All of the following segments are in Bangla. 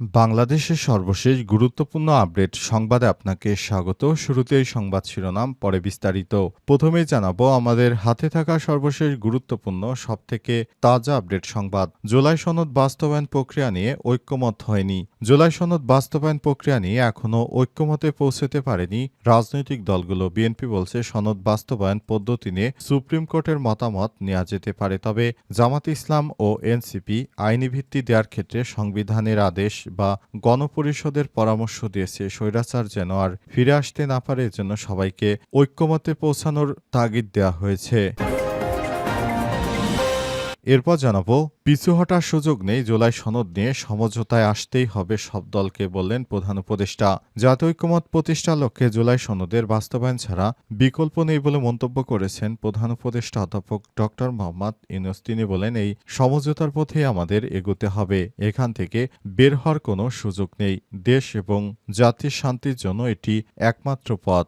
বাংলাদেশের সর্বশেষ গুরুত্বপূর্ণ আপডেট সংবাদে আপনাকে স্বাগত। শুরুতেই সংবাদ শিরোনাম, পরে বিস্তারিত। প্রথমেই জানাব, আমাদের হাতে থাকা সর্বশেষ গুরুত্বপূর্ণ, সবথেকে তাজা আপডেট সংবাদ। জুলাই সনদ বাস্তবায়ন প্রক্রিয়া নিয়ে ঐক্যমত হয়নি। জুলাই সনদ বাস্তবায়ন প্রক্রিয়া নিয়ে এখনও ঐক্যমতে পৌঁছতে পারেনি রাজনৈতিক দলগুলো। বিএনপি বলছে, সনদ বাস্তবায়ন পদ্ধতি নিয়ে সুপ্রিম কোর্টের মতামত নেওয়া যেতে পারে। তবে জামাত ইসলাম ও এনসিপি আইনি ভিত্তি দেওয়ার ক্ষেত্রে সংবিধানের আদেশ বা গণপরিষদের পরামর্শ দিয়েছে স্বৈরাচার যেন আর ফিরে আসতে না পারে, এজন্য সবাইকে ঐক্যমতে পৌঁছানোর তাগিদ দেওয়া হয়েছে। এরপর জানাব, পিছু হটার সুযোগ নেই, জুলাই সনদ নিয়ে সমঝোতায় আসতেই হবে সব দলকে বললেন প্রধান উপদেষ্টা। জাতীয় ঐক্যমত প্রতিষ্ঠার লক্ষ্যে জুলাই সনদের বাস্তবায়ন ছাড়া বিকল্প নেই বলে মন্তব্য করেছেন প্রধান উপদেষ্টা অধ্যাপক ড মোহাম্মদ ইউনুস। তিনি বলেন, এই সমঝোতার পথে আমাদের এগোতে হবে। এখান থেকে বের হওয়ার কোনো সুযোগ নেই। দেশ এবং জাতির শান্তির জন্য এটি একমাত্র পথ।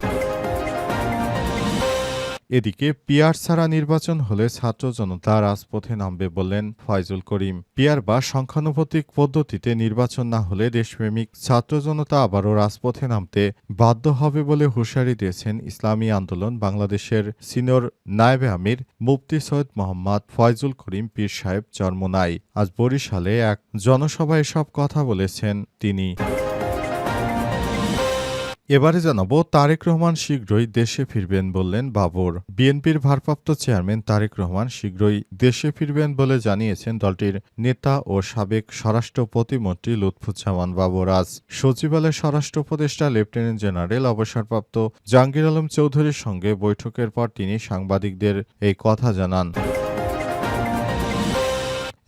এদিকে পিয়ার ছাড়া নির্বাচন হলে ছাত্র জনতা রাজপথে নামবে বললেন ফয়জুল করিম। পিয়ার বা সংখ্যানুপাতিক পদ্ধতিতে নির্বাচন না হলে দেশপ্রেমিক ছাত্র জনতা আবারও রাজপথে নামতে বাধ্য হবে বলে হুঁশিয়ারি দিয়েছেন ইসলামী আন্দোলন বাংলাদেশের সিনিয়র নায়েবে আমির মুফতি সৈয়দ মোহাম্মদ ফয়জুল করিম পীর সাহেব চরমোনাই আজ বরিশালে এক জনসভায় সব কথা বলেছেন তিনি। এবারে জানাব, তারেক রহমান শীঘ্রই দেশে ফিরবেন বললেন বাবর। বিএনপির ভারপ্রাপ্ত চেয়ারম্যান তারেক রহমান শীঘ্রই দেশে ফিরবেন বলে জানিয়েছেন দলটির নেতা ও সাবেক স্বরাষ্ট্র প্রতিমন্ত্রী লুৎফুজ্জামান বাবর। আজ সচিবালয়ের স্বরাষ্ট্র উপদেষ্টা, লেফটেন্যান্ট জেনারেল, অবসরপ্রাপ্ত জাহাঙ্গীর আলম চৌধুরীর সঙ্গে বৈঠকের পর তিনি সাংবাদিকদের এই কথা জানান।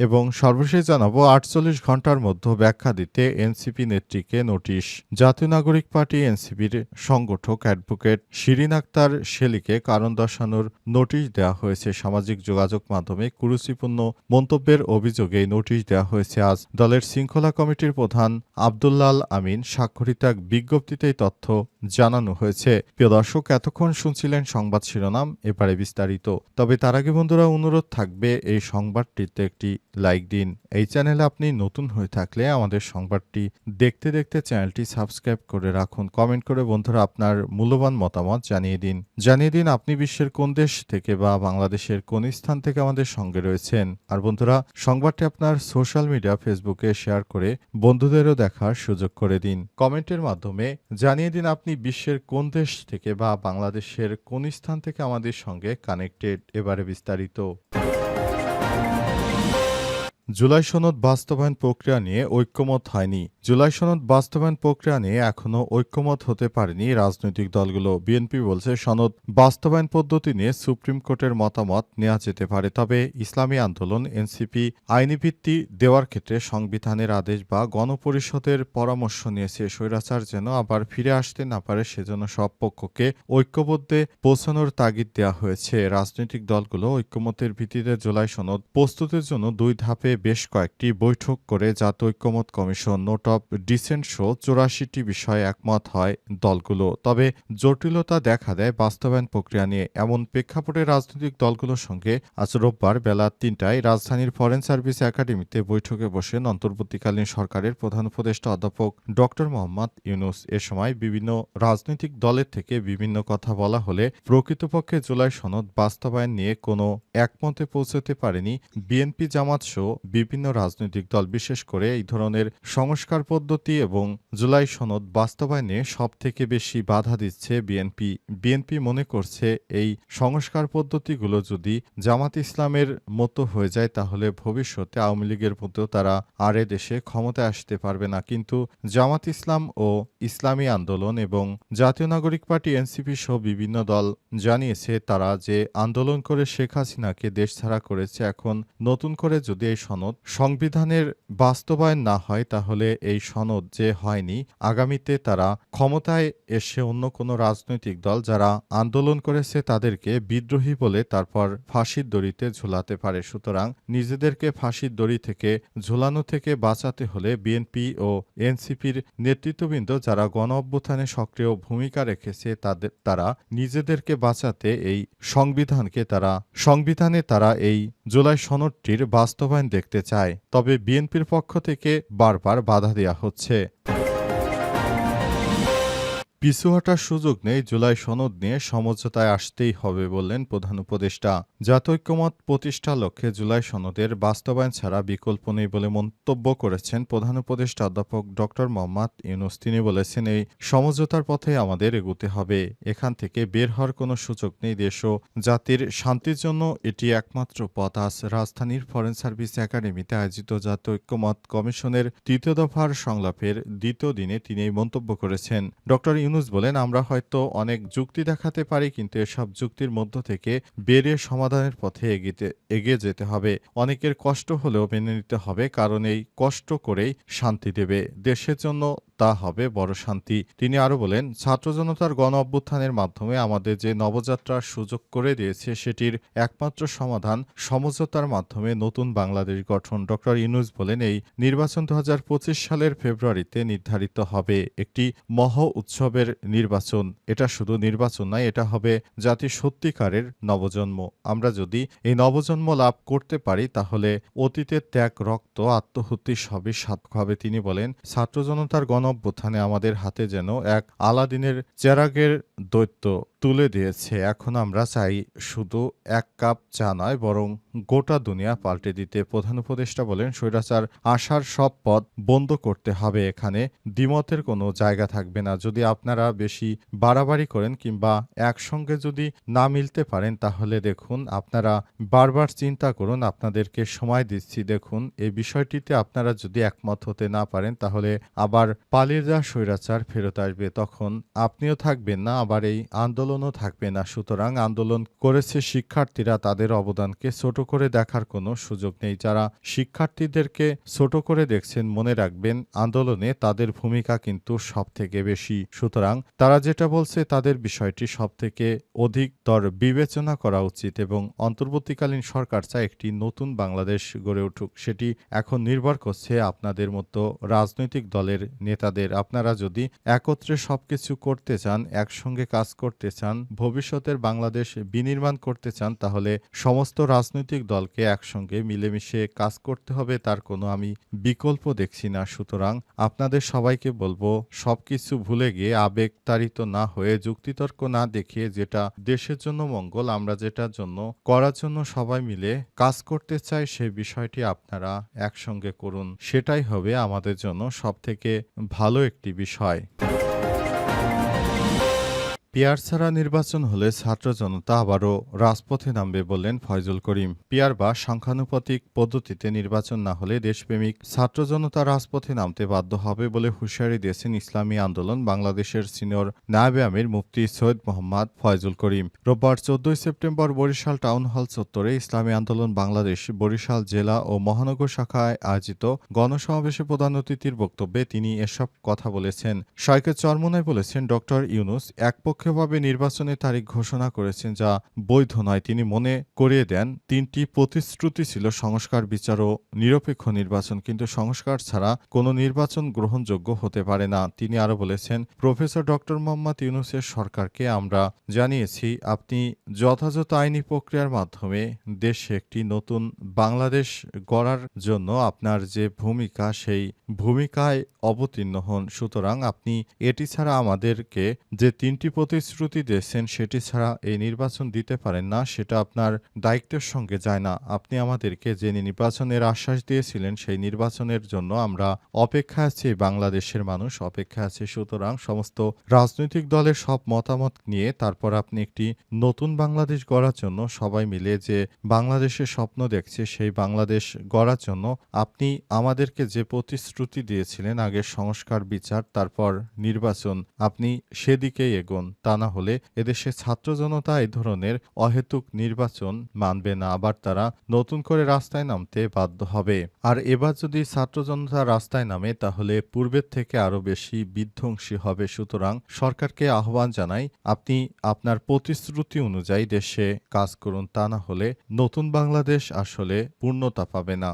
এবং সর্বশেষ জানাব, আটচল্লিশ ঘণ্টার মধ্যে ব্যাখ্যা দিতে এনসিপি নেত্রীকে নোটিশ। জাতীয় নাগরিক পার্টি এনসিপির সংগঠক অ্যাডভোকেট শিরিন আক্তার শেলিকে কারণ দর্শানোর নোটিশ দেওয়া হয়েছে। সামাজিক যোগাযোগ মাধ্যমে কুরুচিপূর্ণ মন্তব্যের অভিযোগে নোটিশ দেওয়া হয়েছে। আজ দলের শৃঙ্খলা কমিটির প্রধান আবদুল্লাল আমিন স্বাক্ষরিত এক বিজ্ঞপ্তিতে তথ্য জানানো হয়েছে। প্রিয় দর্শক, এতক্ষণ শুনছিলেন সংবাদ শিরোনাম, এবারে বিস্তারিত। তবে তার আগে বন্ধুরা, অনুরোধ থাকবে এই সংবাদটিতে একটি লাইক দিন। এই চ্যানেলে আপনি নতুন হয়ে থাকলে আমাদের সংবাদটি দেখতে দেখতে চ্যানেলটি সাবস্ক্রাইব করে রাখুন। কমেন্ট করে বন্ধুরা আপনার মূল্যবান মতামত জানিয়ে দিন। জানিয়ে দিন আপনি বিশ্বের কোন দেশ থেকে বা বাংলাদেশের কোন স্থান থেকে আমাদের সঙ্গে রয়েছেন। আর বন্ধুরা, সংবাদটি আপনার সোশ্যাল মিডিয়া ফেসবুকে শেয়ার করে বন্ধুদেরও দেখার সুযোগ করে দিন। কমেন্টের মাধ্যমে জানিয়ে দিন আপনি বিশ্বের কোন দেশ থেকে বা বাংলাদেশের কোন স্থান থেকে আমাদের সঙ্গে কানেক্টেড এবারে বিস্তারিত। জুলাই সনদ বাস্তবায়ন প্রক্রিয়া নিয়ে ঐক্যমত হয়নি। জুলাই সনদ বাস্তবায়ন প্রক্রিয়া নিয়ে এখনও ঐক্যমত হতে পারেনি রাজনৈতিক দলগুলো। বিএনপি বলছে সনদ বাস্তবায়ন পদ্ধতি নিয়ে সুপ্রিম কোর্টের মতামত নেওয়া যেতে পারে, তবে ইসলামী আন্দোলন, এনসিপি আইনি ভিত্তি দেওয়ার ক্ষেত্রে সংবিধানের আদেশ বা গণপরিষদের পরামর্শ নিয়েছে স্বৈরাচার যেন আবার ফিরে আসতে না পারে, সেজন্য সব পক্ষকে ঐক্যবদ্ধে পৌঁছানোর তাগিদ দেওয়া হয়েছে। রাজনৈতিক দলগুলো ঐক্যমতের ভিত্তিতে জুলাই সনদ প্রস্তুতের জন্য দুই ধাপে বেশ কয়েকটি বৈঠক করে জাতীয় ঐক্যমত কমিশন, নোট অব ডিসেন্ট শো চৌরাশিটি বিষয়ে একমত হয় দলগুলো। তবে জটিলতা দেখা দেয় বাস্তবায়ন প্রক্রিয়া নিয়ে। এমন প্রেক্ষাপটে রাজনৈতিক দলগুলোর সঙ্গে আজ রোববার বেলা তিনটায় রাজধানীর ফরেন সার্ভিস একাডেমিতে বৈঠকে বসেন অন্তর্বর্তীকালীন সরকারের প্রধান উপদেষ্টা অধ্যাপক ড মোহাম্মদ ইউনুস। এ সময় বিভিন্ন রাজনৈতিক দলের থেকে বিভিন্ন কথা বলা হলে প্রকৃতপক্ষে জুলাই সনদ বাস্তবায়ন নিয়ে কোনো একমতে পৌঁছতে পারেনি বিএনপি জামাত সহ বিভিন্ন রাজনৈতিক দল। বিশেষ করে এই ধরনের সংস্কার পদ্ধতি এবং জুলাই সনদ বাস্তবায়নে সব থেকে বেশি বাধা দিচ্ছে বিএনপি। বিএনপি মনে করছে এই সংস্কার পদ্ধতিগুলো যদি জামাত ইসলামের মতো হয়ে যায়, তাহলে ভবিষ্যতে আওয়ামী লীগের মতো তারা আর দেশে ক্ষমতায় আসতে পারবে না। কিন্তু জামাত ইসলাম ও ইসলামী আন্দোলন এবং জাতীয় নাগরিক পার্টি, এনসিপি সহ বিভিন্ন দল জানিয়েছে তারা যে আন্দোলন করে শেখ হাসিনাকে দেশ ছাড়া করেছে। এখন নতুন করে যদি এই সনদ সংবিধানের বাস্তবায়ন না হয়, তাহলে এই সনদ যে হয়নি, আগামীতে তারা ক্ষমতায় এসে অন্য কোনো রাজনৈতিক দল যারা আন্দোলন করেছে তাদেরকে বিদ্রোহী বলে তারপর ফাঁসির দড়িতে ঝুলাতে পারে। সুতরাং নিজেদেরকে ফাঁসির দড়ি থেকে ঝুলানো থেকে বাঁচাতে হলে বিএনপি ও এনসিপির নেতৃত্ববৃন্দ যারা গণ অভ্যুত্থানে সক্রিয় ভূমিকা রেখেছে তাদের, তারা নিজেদেরকে বাঁচাতে এই সংবিধানকে তারা, সংবিধানে তারা এই জুলাই সনদটির বাস্তবায়ন দেখতে চায় তবে বিএনপির পক্ষ থেকে বারবার বাধা দেওয়া হচ্ছে। পিছু হটার সুযোগ নেই, জুলাই সনদ নিয়ে সমঝোতায় আসতেই হবে বললেন প্রধান উপদেষ্টা। জাতৈক্যমত প্রতিষ্ঠা লক্ষ্যে জুলাই সনদের বাস্তবায়ন ছাড়া বিকল্প নেই বলে মন্তব্য করেছেন প্রধান উপদেষ্টা অধ্যাপক ড মোহাম্মদ ইউনুস। তিনি বলেছেন, এই সমঝোতার পথে আমাদের এগুতে হবে। এখান থেকে বের হওয়ার কোনো সুযোগ নেই দেশ জাতির শান্তির জন্য। এটি একমাত্র পথ। আজ রাজধানীর ফরেন সার্ভিস একাডেমিতে আয়োজিত জাতীয় ঐক্যমত কমিশনের তৃতীয় দফার সংলাপের দ্বিতীয় দিনে তিনি এই মন্তব্য করেছেন। ড ইউনুস বলেন, আমরা হয়তো অনেক যুক্তি দেখাতে পারি, কিন্তু এসব যুক্তির মধ্য থেকে বেরিয়ে সমাধানের পথে এগিয়ে এগিয়ে যেতে হবে। অনেকের কষ্ট হলেও মেনে নিতে হবে, কারণ এই কষ্ট করেই শান্তি দেবে দেশের জন্য তা হবে বড় শান্তি। তিনি আরও বলেন, ছাত্র জনতার গণ অভ্যুত্থানের মাধ্যমে আমাদের যে নবযাত্রার সুযোগ করে দিয়েছে, সেটির একমাত্র সমাধান সমঝোতার মাধ্যমে নতুন বাংলাদেশ গঠন। ড. ইউনুস বলেন, এই নির্বাচন দু সালের ফেব্রুয়ারিতে নির্ধারিত হবে একটি মহ উৎসবের নির্বাচন। এটা শুধু নির্বাচন নয়, এটা হবে জাতির সত্যিকারের নবজন্ম। আমরা যদি এই নবজন্ম লাভ করতে পারি, তাহলে অতীতের ত্যাগ, রক্ত, আত্মহত্যি সবই সার্থক হবে। তিনি বলেন, ছাত্র জনতার গণ অভ্যুত্থানে আমাদের হাতে যেন এক আলাদিনের চেরাগের দৈত্য তুলে দিয়েছে। এখন আমরা চাই শুধু এক কাপ চা নয়, বরং গোটা দুনিয়া পাল্টে দিতে। প্রধান উপদেষ্টা বলেন, স্বৈরাচার আসার সব পথ বন্ধ করতে হবে। এখানে দ্বিমতের কোনো জায়গা থাকবে না। যদি আপনারা বেশি বাড়াবাড়ি করেন কিংবা একসঙ্গে যদি না মিলতে পারেন, তাহলে দেখুন, আপনারা বারবার চিন্তা করুন, আপনাদেরকে সময় দিচ্ছি। দেখুন এই বিষয়টিতে আপনারা যদি একমত হতে না পারেন, তাহলে আবার পালিয়ে যাওয়া স্বৈরাচার ফেরত আসবে। তখন আপনিও থাকবেন না, আবার এই আন্দোলনও থাকবে না। সুতরাং আন্দোলন করেছে শিক্ষার্থীরা, তাদের অবদানকে ছোট করে দেখার কোনো সুযোগ নেই। যারা শিক্ষার্থীদেরকে ছোট করে দেখছেন, মনে রাখবেন, আন্দোলনে তাদের ভূমিকা কিন্তু সব থেকে বেশি। সুতরাং তারা যেটা বলছে, তাদের বিষয়টি সব থেকে অধিকতর বিবেচনা করা উচিত এবং অন্তর্বর্তীকালীন সরকার চায় একটি নতুন বাংলাদেশ গড়ে উঠুক। সেটি এখন নির্ভর করছে আপনাদের মতো রাজনৈতিক দলের নেতাদের। আপনারা যদি একত্রে সবকিছু করতে চান, একসঙ্গে কাজ করতে চান, ভবিষ্যতের বাংলাদেশ বিনির্মাণ করতে চান, তাহলে সমস্ত রাজনৈতিক দলকে একসঙ্গে মিলেমিশে কাজ করতে হবে, তার কোনো আমি বিকল্প দেখছি না। সুতরাং আপনাদের সবাইকে বলব, সবকিছু ভুলে গিয়ে আবেগতাড়িত না হয়ে, যুক্তিতর্ক না দেখিয়ে, যেটা দেশের জন্য মঙ্গল, আমরা যেটার জন্য করার জন্য সবাই মিলে কাজ করতে চাই সেই বিষয়টি আপনারা একসঙ্গে করুন। সেটাই হবে আমাদের জন্য সবথেকে ভালো একটি বিষয়। পিয়ার ছাড়া নির্বাচন হলে ছাত্র জনতা আবারও রাজপথে নামবে বললেন ফয়জুল করিম। পিয়ার বা সংখ্যানুপাতিক পদ্ধতিতে নির্বাচন না হলে দেশপ্রেমিক ছাত্র জনতা রাজপথে নামতে বাধ্য হবে বলে হুঁশিয়ারি দিয়েছেন ইসলামী আন্দোলন বাংলাদেশের সিনিয়র নায়েবে আমির মুফতি সৈয়দ মোহাম্মদ ফয়জুল করিম। রোববার চোদ্দই সেপ্টেম্বর বরিশাল টাউন হল চত্বরে ইসলামী আন্দোলন বাংলাদেশ, বরিশাল জেলা ও মহানগর শাখায় আয়োজিত গণসমাবেশে প্রধান অতিথির বক্তব্যে তিনি এসব কথা বলেছেন। শয়কে চরমনায় বলেছেন, ডক্টর ইউনুস একপক্ষভাবে নির্বাচনের তারিখ ঘোষণা করেছেন যা বৈধ নয়। তিনি মনে করিয়ে দেন, তিনটি প্রতিশ্রুতি ছিল সংস্কার, বিচার ও নিরপেক্ষ নির্বাচন, কিন্তু সংস্কার ছাড়া কোনো নির্বাচন গ্রহণযোগ্য হতে পারে না। তিনি আরও বলেছেন, প্রফেসর ডক্টর মোহাম্মদ ইউনুসের সরকারকে আমরা জানিয়েছি, আপনি যথাযথ আইনি প্রক্রিয়ার মাধ্যমে দেশে একটি নতুন বাংলাদেশ গড়ার জন্য আপনার যে ভূমিকা, সেই ভূমিকায় অবতীর্ণ হন। সুতরাং আপনি এটি ছাড়া আমাদেরকে যে তিনটি প্রতিশ্রুতি দিয়েছেন সেটি ছাড়া এই নির্বাচন দিতে পারেন না, সেটা আপনার দায়িত্বের সঙ্গে যায় না। আপনি আমাদেরকে যে নির্বাচনের আশ্বাস দিয়েছিলেন, সেই নির্বাচনের জন্য আমরা অপেক্ষা আছি, বাংলাদেশের মানুষ অপেক্ষা আছে। সুতরাং সমস্ত রাজনৈতিক দলের সব মতামত নিয়ে তারপর আপনি একটি নতুন বাংলাদেশ গড়ার জন্য সবাই মিলে যে বাংলাদেশের স্বপ্ন দেখছে, সেই বাংলাদেশ গড়ার জন্য আপনি আমাদেরকে যে প্রতিশ্রুতি দিয়েছিলেন আগে সংস্কার, বিচার, তারপর নির্বাচন, আপনি সেদিকেই এগোন। তা না হলে এদেশে ছাত্র জনতা এই ধরনের অহেতুক নির্বাচন মানবে না। আবার তারা নতুন করে রাস্তায় নামতে বাধ্য হবে। আর এবার যদি ছাত্র জনতা রাস্তায় নামে, তাহলে পূর্বের থেকে আরও বেশি বিধ্বংসী হবে। সুতরাং সরকারকে আহ্বান জানাই, আপনি আপনার প্রতিশ্রুতি অনুযায়ী দেশে কাজ করুন। তা না হলে নতুন বাংলাদেশ আসলে পূর্ণতা পাবে না।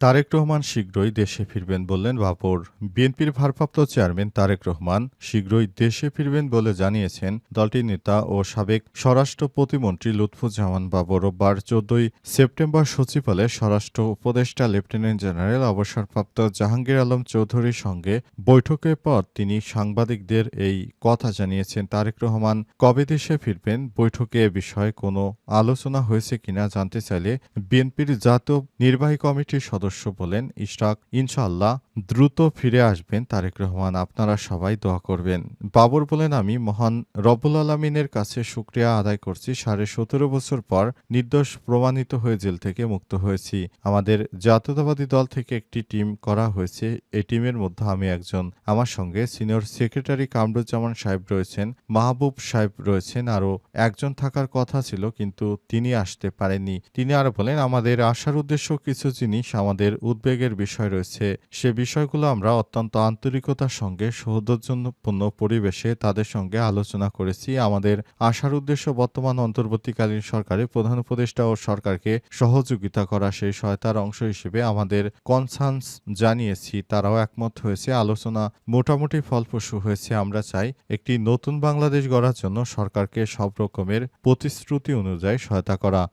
তারেক রহমান শীঘ্রই দেশে ফিরবেন বললেন বাবর বিএনপির ভারপ্রাপ্ত চেয়ারম্যান তারেক রহমান শীঘ্রই দেশে ফিরবেন বলে জানিয়েছেন দলটির নেতা ও সাবেক স্বরাষ্ট্র প্রতিমন্ত্রী লুৎফুজ্জামান বাবর রোববার চোদ্দই সেপ্টেম্বর সচিবালয়ে স্বরাষ্ট্র উপদেষ্টা লেফটেন্যান্ট জেনারেল অবসরপ্রাপ্ত জাহাঙ্গীর আলম চৌধুরীর সঙ্গে বৈঠকের পর তিনি সাংবাদিকদের এই কথা জানিয়েছেন। তারেক রহমান কবে দেশে ফিরবেন, বৈঠকে এ বিষয়ে কোনো আলোচনা হয়েছে কিনা জানতে চাইলে বিএনপির জাতীয় নির্বাহী কমিটির সদস্য বলেন, ইশরাক, ইনশাআল্লাহ দ্রুত ফিরে আসবেন তারেক রহমান, আপনারা সবাই দোয়া করবেন। বাবর বলেন, আমি মহান রব্বুল আলমিনের কাছে শুক্রিয়া আদায় করছি, সাড়ে সতেরো বছর পর নির্দোষ প্রমাণিত হয়ে জেল থেকে মুক্ত হয়েছি। আমাদের জাতীয়তাবাদী দল থেকে একটি টিম করা হয়েছে, এই টিমের মধ্যে আমি একজন। আমার সঙ্গে সিনিয়র সেক্রেটারি কামরুজ্জামান সাহেব রয়েছেন, মাহবুব সাহেব রয়েছেন, আরও একজন থাকার কথা ছিল, কিন্তু তিনি আসতে পারেননি। তিনি আরও বলেন, আমাদের আসার উদ্দেশ্য কিছু জিনিস আমাদের উদ্বেগের বিষয় রয়েছে। সে বিষয়গুলো আমরা অত্যন্ত আন্তরিকতার সঙ্গে, সৌহার্দ্যপূর্ণ পরিবেশে তাদের সঙ্গে আলোচনা করেছি। আমাদের আসার উদ্দেশ্য বর্তমান অন্তর্বর্তীকালীন সরকারের প্রধান উপদেষ্টা ও সরকারকে সহযোগিতা করা, সেই সহায়তার অংশ হিসেবে আমাদের কনসার্নস জানিয়েছি। তারাও একমত হয়েছে। আলোচনা মোটামুটি ফলপ্রসূ হয়েছে। আমরা চাই একটি নতুন বাংলাদেশ গড়ার জন্য সরকারকে সব রকমের প্রতিশ্রুতি অনুযায়ী সহায়তা করা।